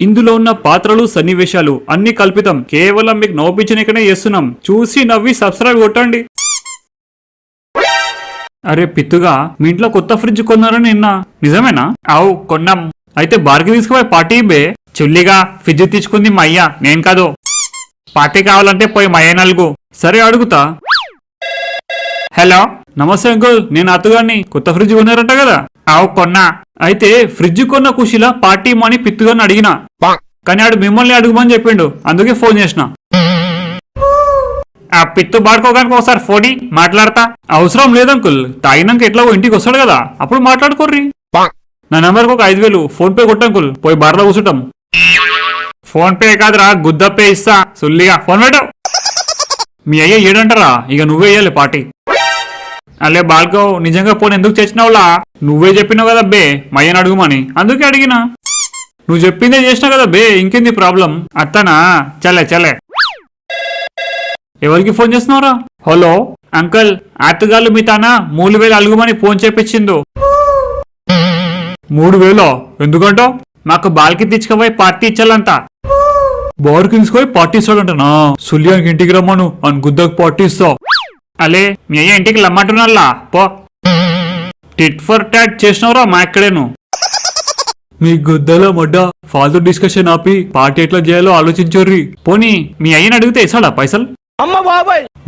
ఇందులో ఉన్న పాత్రలు సన్నివేశాలు అన్ని కల్పితం. కేవలం మీకు నవ్వించనికనే చేస్తున్నాం. చూసి నవ్వి సబ్స్క్రైబ్ కొట్టండి. అరే పిత్తుగా మీ ఇంట్లో కొత్త ఫ్రిడ్జ్ కొన్నారని నిన్న. నిజమేనా? అవు కొన్నాం. అయితే బార్కి తీసుకుపోయి పార్టీ బే. చుల్లిగా ఫ్రిడ్జ్ తెచ్చుకుంది మా అయ్య. నేను కాదు. పార్టీ కావాలంటే పోయి మా అయ్య నలుగు. సరే అడుగుతా. హలో నమస్తే అంకుల్. నేను అత్తగారిని. కొత్త ఫ్రిడ్జ్ కొన్నారంట కదా. అవు కొన్నా. అయితే ఫ్రిడ్జ్ కొన్న ఖుషిలా పార్టీ మనీ పిత్తుగాని అడిగినా. కానీ ఆడు మిమ్మల్ని అడుగుమని చెప్పిండు. అందుకే ఫోన్ చేసిన. ఆ పిత్తు బాడుకోగానికి ఒకసారి ఫోని మాట్లాడతా. అవసరం లేదంకుల్ తాగినాక ఎట్లా ఇంటికి వస్తాడు కదా. అప్పుడు మాట్లాడుకోర్రి. నా నెంబర్కి ఒక ఐదు వేలు. ఫోన్ పే కొట్టంకుల్ పోయి బార్లో కూర్చుంటాం. ఫోన్ పే కాదురా. గుద్ద పే ఇస్తా. సుల్లిగా. ఫోన్ పెట్టు. మీ అయ్య ఏడంటారా? ఇక నువ్వేయాలి పార్టీ. అలే బాల్కో నిజంగా ఫోన్ ఎందుకు తెచ్చినావులా నువ్వే చెప్పినావు కదా బే మా అడుగుమని. అందుకే అడిగినా. నువ్వు చెప్పిందే చేసినావు కదా బే ఇంకేంది ప్రాబ్లం? అత్తనా? చలే చలే ఎవరికి ఫోన్ చేస్తున్నావురా? హలో? అంకల్ అత్తగాళ్ళు మీ తాన? మూడు వేలు అలుగుమని ఫోన్ చేపించిందో మూడు వేలు? ఎందుకంటో? మాకు బాల్కి తెచ్చుకోపోయి పార్టీ ఇచ్చాలంట. బార్కి తీసుకుపోయి పార్టీ ఇస్తాడంటనా? సుల్యానికి ఇంటికి రమ్మను అని గుద్దకు పార్టీ ఇస్తావు. అలే మీ అయ్య ఇంటికి లమ్మంటున్నాలా పో. టిట్ ఫర్ టాట్ చేసినవరా మా ఇక్కడేను మీ గుద్దలో మొడ్డ ఫాల్తూ డిస్కషన్ ఆపి పార్టీ ఎట్లా చేయాలో ఆలోచించోర్రి. పోనీ మీ అయ్యని అడిగితే ఇస్తాడా పైసలు?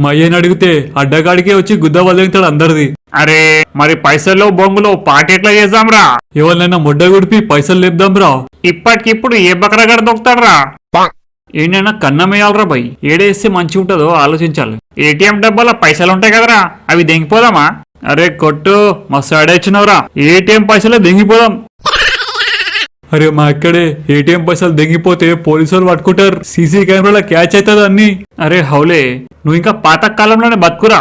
మా అయ్యని అడిగితే అడ్డగాడికే వచ్చి గుద్ద వదిలితాడు అందరిది. అరే మరి పైసల్లో బొంగులో పార్టీ ఎట్లా చేద్దాంరా? ఎవరినైనా మొడ్డ గుడిపి పైసలు లేపుదాంరా. ఇప్పటికిప్పుడు ఏ బకరగడ దొక్కుతాడ్రా? ఏంటైనా కన్నమేయాలరా భయ్ ఏడేస్తే మంచి ఉంటుందో ఆలోచించాలి. ఏటీఎం డబ్బాలో పైసలు ఉంటాయి కదరా అవి దెంగిపోదామా? అరే కొట్టు మస్తు అడేచ్చినవరా ఏటీఎం పైసలే దెంగిపోదాం. అరే మా ఇక్కడే ఏటీఎం పైసలు దెంగిపోతే పోలీసులు పట్టుకుంటారు. సీసీ కెమెరాలో క్యాచ్ అవుతుంది అన్ని. అరే హౌలే నువ్వు ఇంకా పాత కాలంలోనే బతుకురా.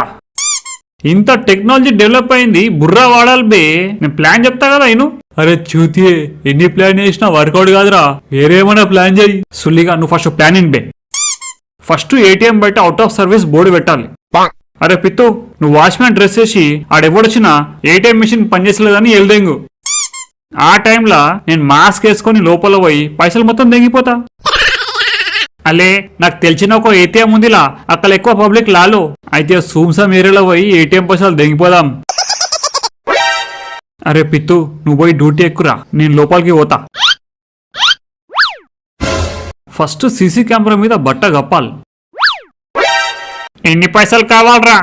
ఇంత టెక్నాలజీ డెవలప్ అయింది బుర్రా వాడాలి బే. నేను ప్లాన్ చెప్తా కదా ఇను. అరే చూతియే ఎన్ని ప్లాన్ చేసినా వర్కౌట్ కాదురా. వేరేమైనా ప్లాన్ చేయి. సుల్లిగా నువ్వు ఫస్ట్ ప్లాన్ ఇన్ బే ఫస్ట్ ఏటీఎం బయట అవుట్ ఆఫ్ సర్వీస్ బోర్డు పెట్టాలి. అరే పిత్తు నువ్వు వాచ్మ్యాన్ డ్రెస్ వేసి ఆడెవడొచ్చినా ఏటీఎం మిషన్ పనిచేసలేదని ఎల్దెంగు. ఆ టైంలో నేను మాస్క్ వేసుకొని లోపల పోయి పైసలు మొత్తం దెంగిపోతా అలే నాకు తెలిసిన ఒక ఏటీఎం ఉందిలా. అక్కడ ఎక్కువ పబ్లిక్ లాలో. అయితే సూమ్సమ్ ఏరియాలో పోయి ఏటీఎం పైసలు దెంగిపోదాం అరే పిత్తు నువ్వు పోయి డ్యూటీ ఎక్కురా నేను లోపలికి పోతా. ఫస్ట్ సీసీ కెమెరా మీద బట్ట గప్పాలి ఎన్ని పైసలు కావాలరా?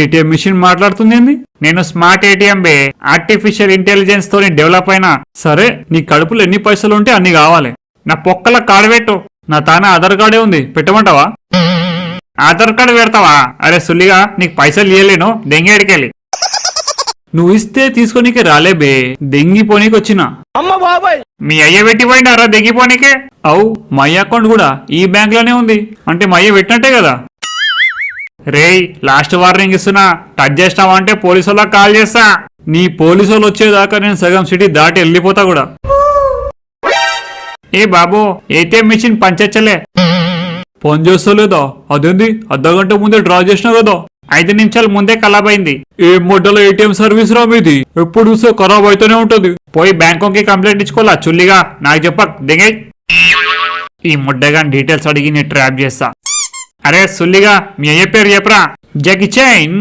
ఏటీఎం మిషన్ మాట్లాడుతుంది ఏంది? నేను స్మార్ట్ ఏటీఎం బే ఆర్టిఫిషియల్ ఇంటెలిజెన్స్ తోని డెవలప్ అయినా. సరే నీ కడుపులో ఎన్ని పైసలు ఉంటే అన్ని కావాలి. నా పొక్కల కార్డు పెట్టు. నా తాన ఆధార్ కార్డే ఉంది పెట్టమంటావా? ఆధార్ కార్డు పెడతావా? అరే సుల్లిగా నీకు పైసలు ఇయ్యలేను దెంగేడికెళ్ళి నువ్వు ఇస్తే తీసుకోనీకి రాలే బే దెంగిపోనీకి వచ్చిన. మీ అయ్య పెట్టిపోయినారా దెంగిపోనీకే? అవు మా అయ్య అకౌంట్ కూడా ఈ బ్యాంక్లోనే ఉంది. అంటే మా అయ్య పెట్టినట్టే కదా. రేయ్ లాస్ట్ వార్నింగ్ ఇస్తున్నా. టచ్ చేస్తావా అంటే పోలీసు వాళ్ళకి కాల్ చేస్తా. నీ పోలీసు వాళ్ళు వచ్చేదాకా నేను సగం సిటీ దాటి వెళ్ళిపోతా కూడా. ఏ బాబు ఏటీఎం మిషన్ పనిచేచ్చలే పని చేస్తలేదా? అదేంది? అర్ధ గంట ముందే డ్రా చేసినావు కదా. ఐదు నిమిషాల ముందే ఖరాబ్ అయింది. ఏ మొడ్డల ఏటీఎం సర్వీస్ రా మీది? ఎప్పుడు చూస్తే ఖరాబ్ అయితేనే ఉంటది. పోయి బ్యాంకాక్ కంప్లైంట్ ఇచ్చుకోవాలా చుల్లిగా? నాకు చెప్పక్ దిగై. ఈ ముడ్డగా డీటెయిల్స్ అడిగి నేను ట్రాప్ చేస్తా. అరే సుల్లిగా మీ అయ్య పేరు చెప్పరా? జగి చైన్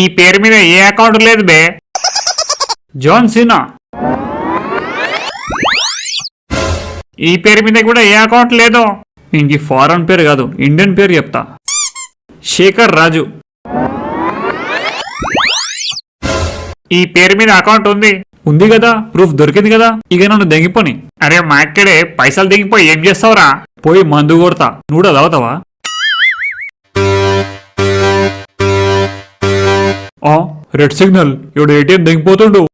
ఈ పేరు మీద ఏ అకౌంట్ లేదు బే. John Cena. ఈ పేరు మీద కూడా ఏ అకౌంట్ లేదు. ఇంక ఈ ఫారెన్ పేరు కాదు ఇండియన్ పేరు చెప్తా. శేఖర్ రాజు. ఈ పేరు మీద అకౌంట్ ఉంది. ఉంది కదా ప్రూఫ్ దొరికింది కదా ఇక నన్ను దెంగిపోని. అరే మా ఇక్కడే పైసలు దెంగిపోయి ఏం చేస్తావురా? పోయి మందు కొడతా. నువ్వు కూడా రెడ్ సిగ్నల్. ఇప్పుడు ఏటీఎం దెంగిపోతుండు.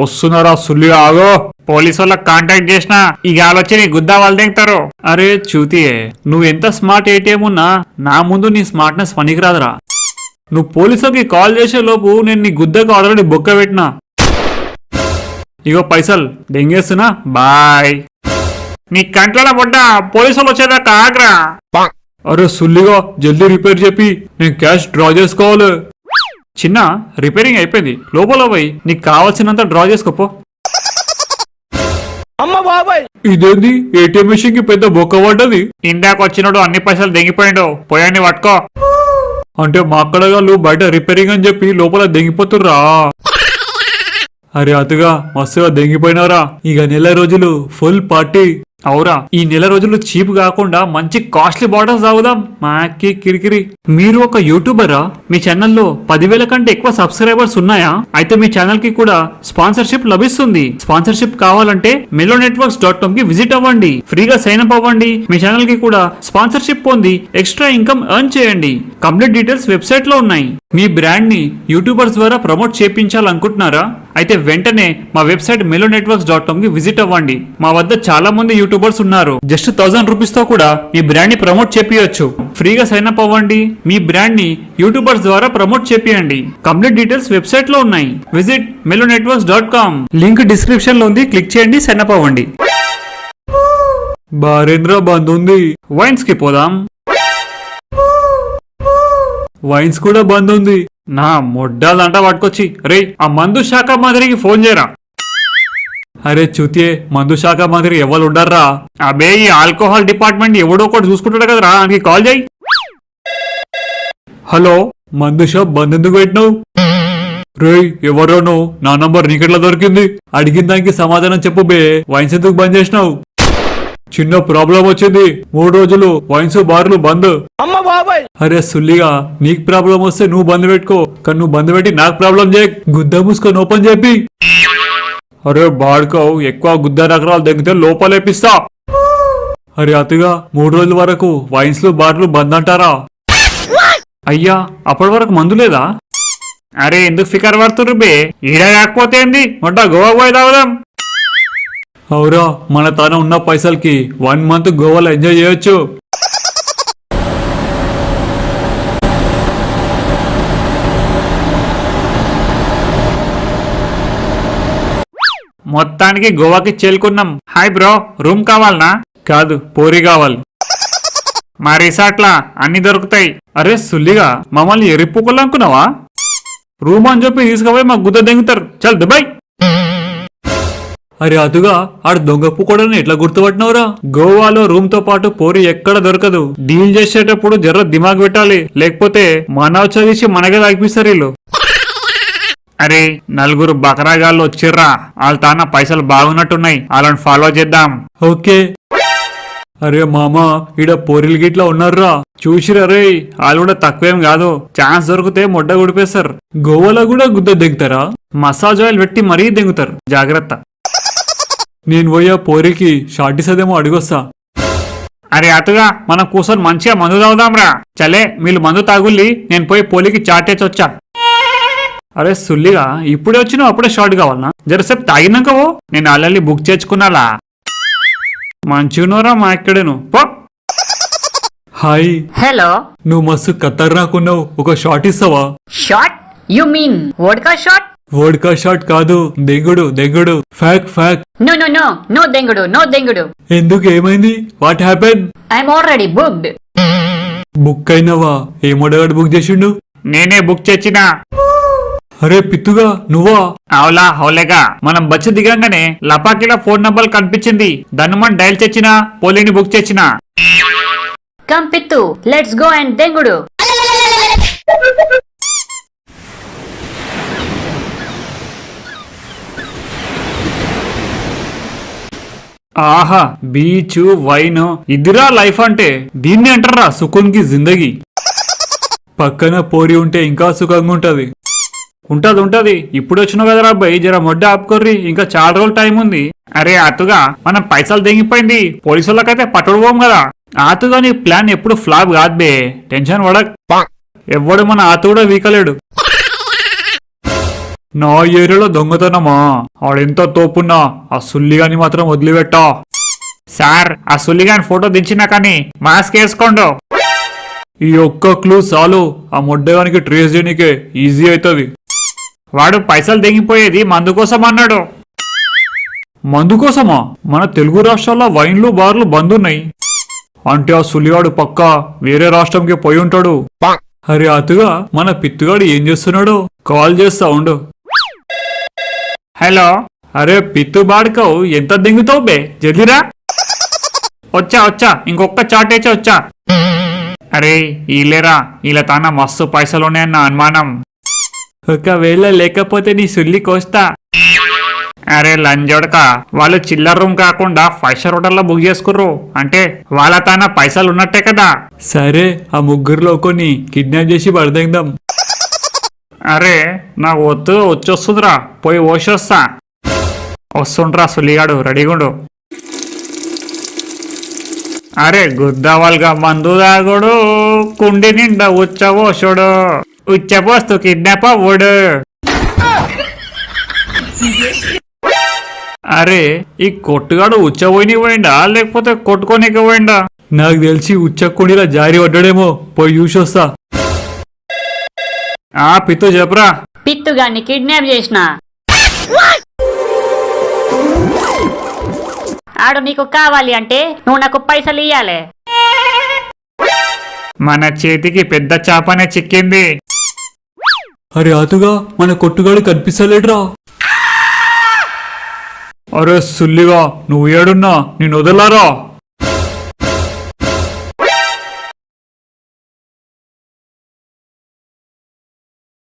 వస్తున్నారా సుల్లి ఆగో. పోలీసు వాళ్ళకి కాంటాక్ట్ చేసిన ఇక ఆలోచన నీ గుద్దా వాళ్ళు దిగుతారు అరే చూతియే నువ్వు ఎంత స్మార్ట్ ఏటీఎం ఉన్నా నా ముందు నీ స్మార్ట్నెస్ పనికిరాదురా. నువ్వు పోలీసులకి కాల్ చేసే లోపు నేను నీ గుద్దకు ఆల్రెడీ బొక్క పెట్టినా. ఇగో పైసలు దెంగేస్తున్నా బాయ్. నీ కంట్ల బొడ్డ పోలీసులు వచ్చేదాకా ఆగ్రా. అరే సుల్లిగా జల్దీ రిపేర్ చెప్పి నేను క్యాష్ డ్రా చేసుకోవాలి. చిన్న రిపేరింగ్ అయిపోయింది. లోపల పోయి నీకు కావాల్సినంత డ్రా చేసుకోపో ఇదేంది? ఏటీఎం మిషన్కి పెద్ద బొక్క పడ్డది. ఇందాక వచ్చినోడు అన్ని పైసలు దెంగిపోయిండు. పోయాన్ని పట్టుకో. అంటే మా అక్కడగాళ్ళు బయట రిపేరింగ్ అని చెప్పి లోపల దెంగిపోతుర్రా. అరే అతుగా మస్తుగా దెంగిపోయినారా. ఇక నెల రోజులు ఫుల్ పార్టీ అవురా ఈ నెల రోజులు చీప్ కాకుండా మంచి కాస్ట్లీ బాటిల్స్ తాగుదాం. మాకి కిరికిరి. మీరు ఒక యూట్యూబరా? మీ ఛానల్లో పదివేల కంటే ఎక్కువ సబ్స్క్రైబర్స్ ఉన్నాయా? అయితే మీ ఛానల్కి కూడా స్పాన్సర్షిప్ లభిస్తుంది. స్పాన్సర్షిప్ కావాలంటే మెలో నెట్వర్క్స్ డాట్ కామ్కి విజిట్ అవ్వండి. ఫ్రీగా సైన్ అప్ అవ్వండి. మీ ఛానల్కి కూడా స్పాన్సర్షిప్ పొంది ఎక్స్ట్రా ఇన్కమ్ ఎర్న్ చేయండి. కంప్లీట్ డీటెయిల్స్ వెబ్సైట్లో ఉన్నాయి. మీ బ్రాండ్ని యూట్యూబర్స్ ద్వారా ప్రమోట్ చేయించాలనుకుంటున్నారా అయితే వెంటనే మా వెబ్సైట్ మెలో నెట్వర్క్స్ డాట్ కామ్కి విజిట్ అవ్వండి. మా వద్ద చాలా మంది యూట్యూబర్స్ ఉన్నారు. జస్ట్ థౌసండ్ రూపీస్తో కూడా మీ బ్రాండ్ని ప్రమోట్ చేపియొచ్చు. ఫ్రీగా సైన్ అప్ అవ్వండి. మీ బ్రాండ్ని యూట్యూబర్స్ ద్వారా ప్రమోట్ చేపియండి. కంప్లీట్ డీటెయిల్స్ వెబ్సైట్లో ఉన్నాయి. Visit Melo networks dot com link డిస్క్రిప్షన్లో ఉంది. క్లిక్ చేయండి. సైన్ అప్ అవ్వండి. బారేంద్ర బంద్ ఉంది వైన్స్కి పోదాం. వైన్స్ కూడా బంద్ ఉంది. నా మొడ్డాలంట పట్టుకొచ్చి. రే ఆ మందు శాఖ మంత్రికి ఫోన్ చేయరా. అరే చూతే మందు శాఖ మంత్రి ఎవరు ఉండర్రా? అబే ఈ ఆల్కహాల్ డిపార్ట్మెంట్ ఎవడో ఒకటి చూసుకుంటాడు కదరా ఆయనకి కాల్ చేయి. హలో మందు షాప్ బంద్ ఎందుకు పెట్టినావు? రేయ్ ఎవరోనో నువ్వు నా నంబర్ నీకెట్లా దొరికింది. అడిగిన దానికి సమాధానం చెప్పు బే. వైన్స్ ఎందుకు బంద్ చేసినావు? చిన్న ప్రాబ్లం వచ్చింది. మూడు రోజులు వైన్స్ బార్లు బంద్. అరే సుల్లిగా నీకు ప్రాబ్లం వస్తే నువ్వు బంద్ పెట్టుకో. కానీ నువ్వు బంద్ పెట్టి నాకు ప్రాబ్లం చేయ. గుద్ద మూసుకొని ఓపెన్ చెప్పి అరే బాడుకోవు ఎక్కువ గుద్ద రకరాలు దగ్గితే లోపలేపిస్తా అరే అతిగా మూడు రోజుల వరకు వైన్స్లు బార్లు బంద్ అంటారా? అయ్యా అప్పటి వరకు మందు లేదా? అరే ఎందుకు ఫికర్ పడుతుర్రు బే? ఈడ కాకపోతే ఏంది? మొట్ట గోవా పోయి తాగుదాం. అవురా మన తాన ఉన్న పైసలకి వన్ మంత్ గోవాలో ఎంజాయ్ చేయొచ్చు. మొత్తానికి గోవాకి చేరుకున్నాం. హాయ్ బ్రో రూమ్ కావాలనా? కాదు పూరి కావాలి. మా రిసార్ట్లా అన్ని దొరుకుతాయి. అరే సుల్లిగా మమ్మల్ని ఎరిపుకులు అనుకున్నావా? రూమ్ అని చెప్పి తీసుకుపోయి మా గుద్ద దెంగుతారు. చల్ దుబాయ్. అరే అదుగా ఆడ దొంగ పుకోడని ఎట్లా గుర్తుపట్టినవరా? గోవాలో రూమ్తో పాటు పోరి ఎక్కడ దొరకదు. డీల్ చేసేటప్పుడు జర్ర దిమాగ్ పెట్టాలి. లేకపోతే మన చదిసి మనకే తాగిపిస్తారు వీళ్ళు. అరే నలుగురు బకరాగాళ్ళు వచ్చిర్రా. వాళ్ళ తాన పైసలు బాగున్నట్టున్నాయి. వాళ్ళని ఫాలో చేద్దాం. ఓకే. అరే మామ ఈడ పోరిల్ గిట్లా ఉన్నారురా. చూసిరా రే వాళ్ళు కూడా తక్కువేం కాదు. ఛాన్స్ దొరికితే మొడ్డ గుడిపేస్తారు. గోవాలో కూడా గుద్ద దిగుతారా? మసాజ్ ఆయిల్ పెట్టి మరీ దిగుతారు. జాగ్రత్త. నేను పోయా పోరికి షార్టీసదేమో అడిగొస్తా. అరే అటుగా మనం కూర్చొని మంచిగా మందు తాగుదాంరా. చలే వీళ్ళు మందు తాగుల్లి నేను పోయి పోలికి చాటేసి వచ్చా. అరే సుల్లిగా ఇప్పుడే వచ్చినావు అప్పుడే షార్ట్ కావాలనా? జరసేపు తాగినాక ఓ నేను అల్లల్ని బుక్ చేసుకున్నాలా మంచిగున్నారా మా ఇక్కడేను పో. హాయ్. Hello. నువ్వు మస్తు ఖతర్నాకున్నావు ఒక షాట్ ఇస్తావా? Shot? You mean vodka shot? Vodka shot కాదు దెంగుడు దెంగుడు fuck ఫ్యాక్ No, no, no. No dengudu. No dengudu. ఎందుకు ఏమైంది what happen I'm already booked. Book అయినవా ఏమోడగాడు బుక్ చేసిండు నేనే బుక్ చేసినా అరే పిత్తుగా నువ్వా అవులా హౌలేగా మనం బస్సు దిగంగానే లపాకిలా ఫోన్ నంబర్ కనిపించింది దాన్ని మనం డైల్ చేసిన పోలీని బుక్ చేసిన Come Pittu. Let's go and dengudu. ఆహా బీచ్ వైన్ ఇదిరా లైఫ్ అంటే దీన్ని అంటారా సుకున్కి జిందగీ? పక్కన పోరి ఉంటే ఇంకా సుఖంగా ఉంటది. ఉంటది ఉంటది. ఇప్పుడు వచ్చినావు కదరా అబ్బాయి జర మొడ్డ ఆపుకోర్రి ఇంకా చాలా రోజులు టైం ఉంది. అరే అతుగా మనం పైసలు తెగిపోయింది. పోలీసులకైతే పట్టుడు పోం కదా. ఆతుగా నీ ప్లాన్ ఎప్పుడు ఫ్లాప్ కాదు బే. టెన్షన్ పడక్. ఎవ్వడు మన ఆతు కూడా వీకలేడు. నా ఏరియాలో దొంగతనమా? ఆడెంత తోపున్నా ఆ సుల్లిగాని మాత్రం వదిలిపెట్టా. సార్ ఆ సుల్లిగాని ఫోటో దించినా కానీ మాస్క్ వేసుకోండు. ఈ ఒక్క క్లూ చాలు ఆ మొడ్డగానికి ట్రేస్ చేయనికే ఈజీ అవుతుంది వాడు పైసలు తెగిపోయేది మందు కోసం అన్నాడు. మందు కోసమా? మన తెలుగు రాష్ట్రాల్లో వైన్లు బార్లు బంద్ ఉన్నాయి అంటే ఆ సులిగాడు పక్కా వేరే రాష్ట్రంకి పోయి ఉంటాడు. అరే అతుగా మన పిత్తుగాడు ఏం చేస్తున్నాడు? కాల్ చేస్తా ఉండు. హలో? అరే పిత్తు బాడుకవు ఎంత దింగుతావు బే? జల్దిరా. వచ్చా వచ్చా ఇంకొక చాటేచా వచ్చా. అరే ఈలేరా ఇలా తాన మస్తు పైసలు ఉన్నాయన్న అనుమానం. ఒకవేళ లేకపోతే నీ సుల్లి కోస్తా. అరే లంజోడక వాళ్ళు చిల్లర రూమ్ కాకుండా ఫైవ్ స్టార్ హోటల్లో బుక్ చేసుకుర్రు. అంటే వాళ్ళ తాన పైసలు ఉన్నట్టే కదా. సరే ఆ ముగ్గురులో కొన్ని కిడ్నాప్ చేసి పడదేద్దాం అరే నా వద్దు వచ్చొస్తుందిరా పోయి ఓసొస్తా వస్తుండ్రా సులిగాడు రెడీగుండు. అరే గుద్దవాల్గా మందు దాగుడు కుండి నిండా ఉచ్చబోసుడు ఉచ్చబోస్తు కిడ్నాప్ అవ్వడు. అరే ఈ కొట్టుగాడు ఉచ్చబోయిని పోయిండా లేకపోతే కొట్టుకోనికి పోయిండా? నాకు తెలిసి ఉచ్చకుండిలా జారి పడ్డాడేమో పోయి చూసొస్తా. ఆ పిత్తు చెప్పరా? పిత్తుగాన్ని కిడ్నాప్ చేసిన. ఆడు నీకు కావాలి అంటే నువ్వు నాకు పైసలు ఇయ్యాలి. మన చేతికి పెద్ద చాపనే చిక్కింది. అరే అతుగా మన కొట్టుగాడు కనిపిస్తలేడ్రా. అరే సుల్లిగా నువ్వు ఏడున్నా నేను వదలారా.